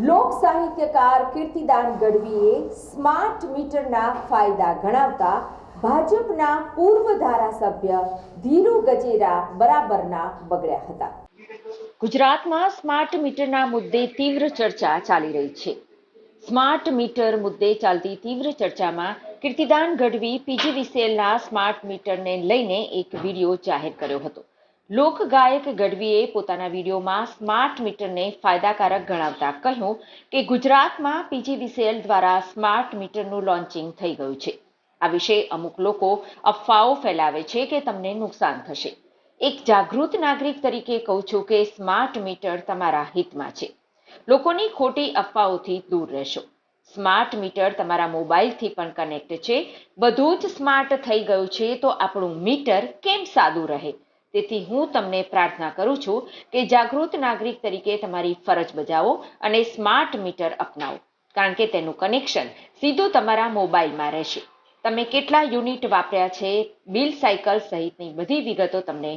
લોક સાહિત્યકાર કીર્તિદાન ગઢવીએ સ્માર્ટ મીટરના ફાયદા ગણાવતા ભાજપના પૂર્વ ધારાસભ્ય ધીરુ ગજેરા બરાબરના બગડ્યા હતા. ગુજરાતમાં સ્માર્ટ મીટરના મુદ્દે તીવ્ર ચર્ચા ચાલી રહી છે. સ્માર્ટ મીટર મુદ્દે ચાલતી તીવ્ર ચર્ચામાં કીર્તિદાન ગઢવી પીજીવીસીએલના સ્માર્ટ મીટરને લઈને એક વીડિયો જાહેર કર્યો હતો. લોકગાયક ગઢવીએ પોતાના વિડીયોમાં સ્માર્ટ મીટરને ફાયદાકારક ગણાવતા કહ્યું કે ગુજરાતમાં પીજીવીસીએલ દ્વારા સ્માર્ટ મીટરનું લોન્ચિંગ થઈ ગયું છે. આ વિશે અમુક લોકો અફવાઓ ફેલાવે છે કે તમને નુકસાન થશે. એક જાગૃત નાગરિક તરીકે કહું છું કે સ્માર્ટ મીટર તમારા હિતમાં છે. લોકોની ખોટી અફવાઓથી દૂર રહેશો. સ્માર્ટ મીટર તમારા મોબાઈલથી પણ કનેક્ટ છે. બધું જ સ્માર્ટ થઈ ગયું છે તો આપણું મીટર કેમ સાદું રહે? તેથી હું તમને પ્રાર્થના કરું છું કે જાગૃત નાગરિક તરીકે તમારી ફરજ બજાવો અને સ્માર્ટ મીટર અપનાવો. કારણ કે તેનું કનેક્શન સીધું તમારા મોબાઈલમાં રહેશે. તમે કેટલા યુનિટ વાપર્યા છે, બિલ સાયકલ સહિતની બધી વિગતો તમને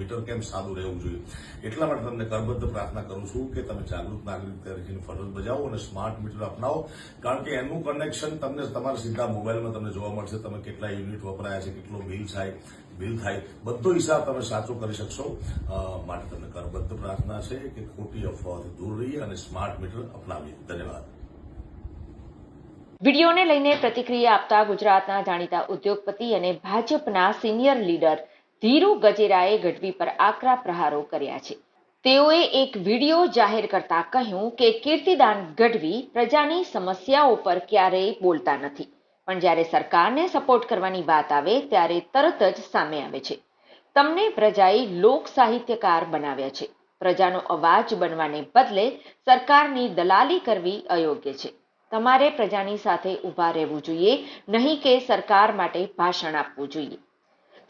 મીટર કેમ સાદું રહેવું જોઈએ? એટલા માટે તમને કરબદ્ધ પ્રાર્થના કરું છું કે તમે જાગૃત નાગરિક તરીકેની ફરજ બજાવો અને સ્માર્ટ મીટર અપનાવો. કારણ કે એનું કનેક્શન તમને તમારા સીધા મોબાઈલમાં તમને જોવા મળશે. તમે કેટલા યુનિટ વપરાયા છે, કેટલો બિલ થાય બિલ થાય, બધો હિસાબ તમે સાચો કરી શકશો. માટે તમને કરબદ્ધ પ્રાર્થના છે કે ખોટી અફવાઓથી દૂર રહીએ અને સ્માર્ટ મીટર અપનાવીએ. ધન્યવાદ. વિડીયોને લઈને પ્રતિક્રિયા આપતા ગુજરાતના જાણીતા ઉદ્યોગપતિ અને ભાજપના સિનિયર લીડર ધીરુ ગજેરાએ ગઢવી પર આકરા પ્રહારો કર્યા છે. તેઓએ એક વીડિયો જાહેર કરતા કહ્યું કે કીર્તિદાન ગઢવી પ્રજાની સમસ્યાઓ પર ક્યારેય બોલતા નથી. પણ જ્યારે સરકારને સપોર્ટ કરવાની વાત આવે ત્યારે તરત જ સામે આવે છે. તમને પ્રજાએ લોક સાહિત્યકાર બનાવ્યા છે. પ્રજાનો અવાજ બનવાને બદલે સરકારની દલાલી કરવી અયોગ્ય છે. તમારે પ્રજાની સાથે ઊભા રહેવું જોઈએ, નહીં કે સરકાર માટે ભાષણ આપવું જોઈએ.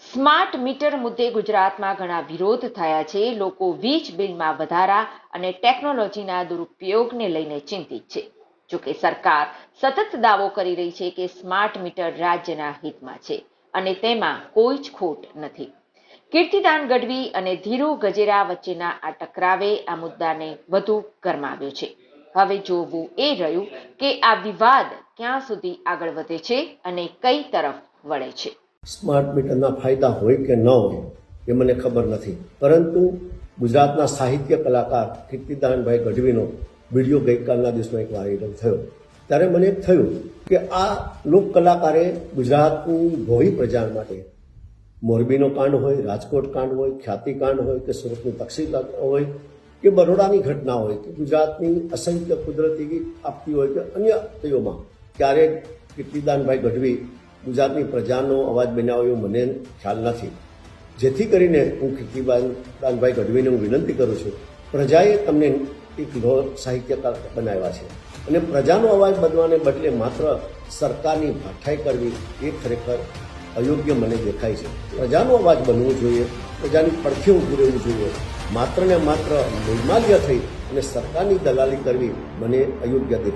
સ્માર્ટ મીટર મુદ્દે ગુજરાતમાં ઘણા વિરોધ થયા છે. લોકો વીજ બિલમાં વધારા અને ટેકનોલોજીના દુરુપયોગને લઈને ચિંતિત છે. જોકે સરકાર સતત દાવો કરી રહી છે કે સ્માર્ટ મીટર રાજ્યના હિતમાં છે અને તેમાં કોઈ જ ખોટ નથી. કીર્તિદાન ગઢવી અને ધીરુ ગજેરા વચ્ચેના આ ટકરાવે આ મુદ્દાને વધુ ગરમાવ્યો છે. હવે જોવું એ રહ્યું કે આ વિવાદ ક્યાં સુધી આગળ વધે છે અને કઈ તરફ વળે છે. સ્માર્ટ મીટરના ફાયદા હોય કે ન હોય એ મને ખબર નથી. પરંતુ ગુજરાતના સાહિત્ય કલાકાર કીર્તિદાનભાઈ ગઢવીનો વીડિયો ગઈકાલના દિવસમાં એક વાયરલ થયો. ત્યારે મને એક થયું કે આ લોક કલાકારે ગુજરાતની ભોળી પ્રજા માટે મોરબીનો કાંડ હોય, રાજકોટ કાંડ હોય, ખ્યાતિ કાંડ હોય કે સુરતની તકસીર હોય કે બરોડાની ઘટના હોય કે ગુજરાતની અસંખ્ય કુદરતી આપતી હોય કે અન્ય તેઓમાં ક્યારેક કીર્તિદાનભાઈ ગઢવી ગુજરાતની પ્રજાનો અવાજ બનાવ્યો મને ખ્યાલ નથી. જેથી કરીને હું કીર્તિદાનભાઈ ગઢવીને હું વિનંતી કરું છું, પ્રજાએ તમને એક લો સાહિત્યકાર બનાવ્યા છે. અને પ્રજાનો અવાજ બનવાને બદલે માત્ર સરકારની ભાઠાઈ કરવી એ ખરેખર અયોગ્ય મને દેખાય છે. પ્રજાનો અવાજ બનવો જોઈએ, પ્રજાની પડખે ઊભું રહેવું જોઈએ માત્ર ને માત્ર નિર્માલ્ય થઈ અને સરકારની દલાલી કરવી મને અયોગ્ય દેખાય